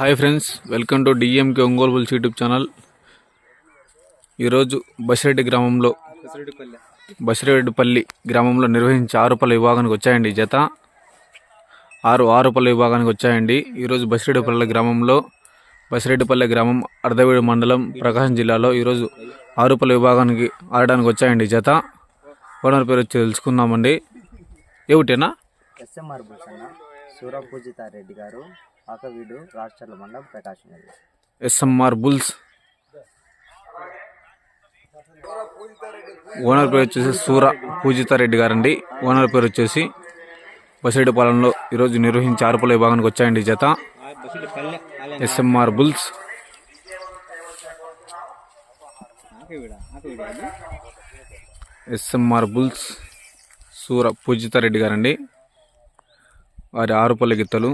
Hi friends welcome to DMK Ongole bulls YouTube channel. ఈరోజు బసిరెడ్డి గ్రామంలో బసిరెడ్డిపల్లి గ్రామంలో నిర్వహించే ఆరుపల్లి విభాగానికి వచ్చాయండి జత. ఆరు ఆరుపల్లి విభాగానికి వచ్చాయండి. ఈరోజు బసిరెడ్డిపల్లె గ్రామంలో బసిరెడ్డిపల్లె గ్రామం అర్ధవీడు మండలం ప్రకాశం జిల్లాలో ఈరోజు ఆరుపల్లి విభాగానికి ఆడడానికి వచ్చాయండి జత. ఓనర్ పేరు వచ్చి తెలుసుకుందామండి. ఏమిటేనా సూరపూజితారెడ్డి గారు ఆకవీడు రాష్ట్రాల మండలం ప్రకాశం ఎస్ఎంఆర్ బుల్స్. ఓనర్ పేరు వచ్చేసి సూర పూజితారెడ్డి గారండి. ఓనర్ పేరు వచ్చేసి బసిరెడ్డిపాలెంలో ఈరోజు నిర్వహించే ఆరుపుల విభాగానికి వచ్చాయండి జత. SMR bulls. ఎస్ఎంఆర్ బుల్స్ సూర పూజితారెడ్డి గారండి. వారి ఆరుపల్ల గిత్తలు.